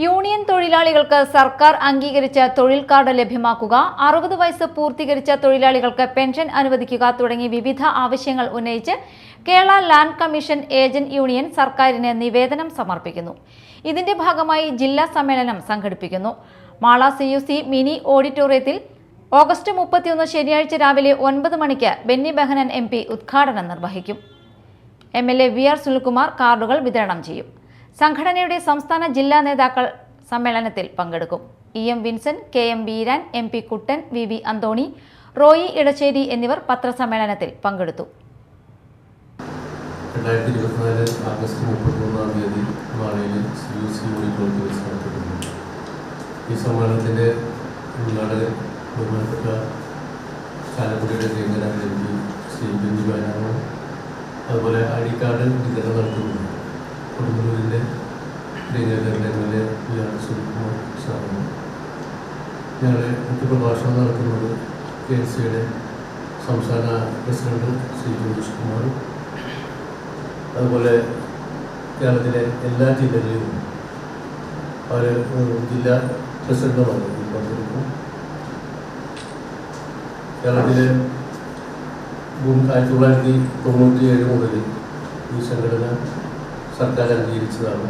Union തൊഴിലാളികൾക്ക് സർക്കാർ അംഗീകരിച്ച തൊഴിൽ കാർഡ് ലഭ്യമാക്കുക അറുപത് വയസ്സ് പൂർത്തീകരിച്ച തൊഴിലാളികൾക്ക് പെൻഷൻ അനുവദിക്കുക തുടങ്ങി വിവിധ ആവശ്യങ്ങൾ ഉന്നയിച്ച് Kerala land commission agent union സർക്കാരിന് നിവേദനം സമർപ്പിക്കുന്നു. ഇതിന്റെ ഭാഗമായി ജില്ലാ സമ്മേളനം സംഘടിപ്പിക്കുന്നു. Mala C U C mini ഓഡിറ്റോറിയത്തിൽ ഓഗസ്റ്റ് മുപ്പത്തിയൊന്ന് ശനിയാഴ്ച രാവിലെ ഒൻപത് മണിക്ക് ബെന്നി ബെഹനൻ എം പി ഉദ്ഘാടനം നിർവഹിക്കും. M L A V R Sunilkumar കാർഡുകൾ വിതരണം ചെയ്യും. സംഘടനയുടെ സംസ്ഥാന ജില്ലാ നേതാക്കൾ സമ്മേളനത്തിൽ പങ്കെടുക്കും. E M Vincent K M Beeran M P Kuttan V V Antony Roy Edasseri എന്നിവർ പത്രസമ്മേളനത്തിൽ പങ്കെടുത്തു. തീയതി ഈ സമ്മേളനത്തിന്റെ ഉദ്ഘാടകൻ ബഹുമാനപ്പെട്ട അതുപോലെ ഐ ഡി കാർഡ് വിതരണം നടത്തുന്നു. കൊടുങ്ങല്ലൂരിന്റെ പ്രിയങ്കരന്റെ M L A V R Sunilkumar സാറാണ് ഞങ്ങളുടെ മുഖ്യ പ്രഭാഷണം നടത്തുന്നത് കെ എൻ സിയുടെ സംസ്ഥാന പ്രസിഡന്റ് ശ്രീ ജോതിഷ് കുമാർ അതുപോലെ കേരളത്തിലെ എല്ലാ ജില്ലകളിലും അവർ ജില്ലാ പ്രസിഡന്റുമാണ് പങ്കെടുക്കും. കേരളത്തിലെ ആയിരത്തി തൊള്ളായിരത്തി തൊണ്ണൂറ്റി ഏഴ് മുതൽ ഈ സംഘടന സർക്കാർ അംഗീകരിച്ചതാണ്.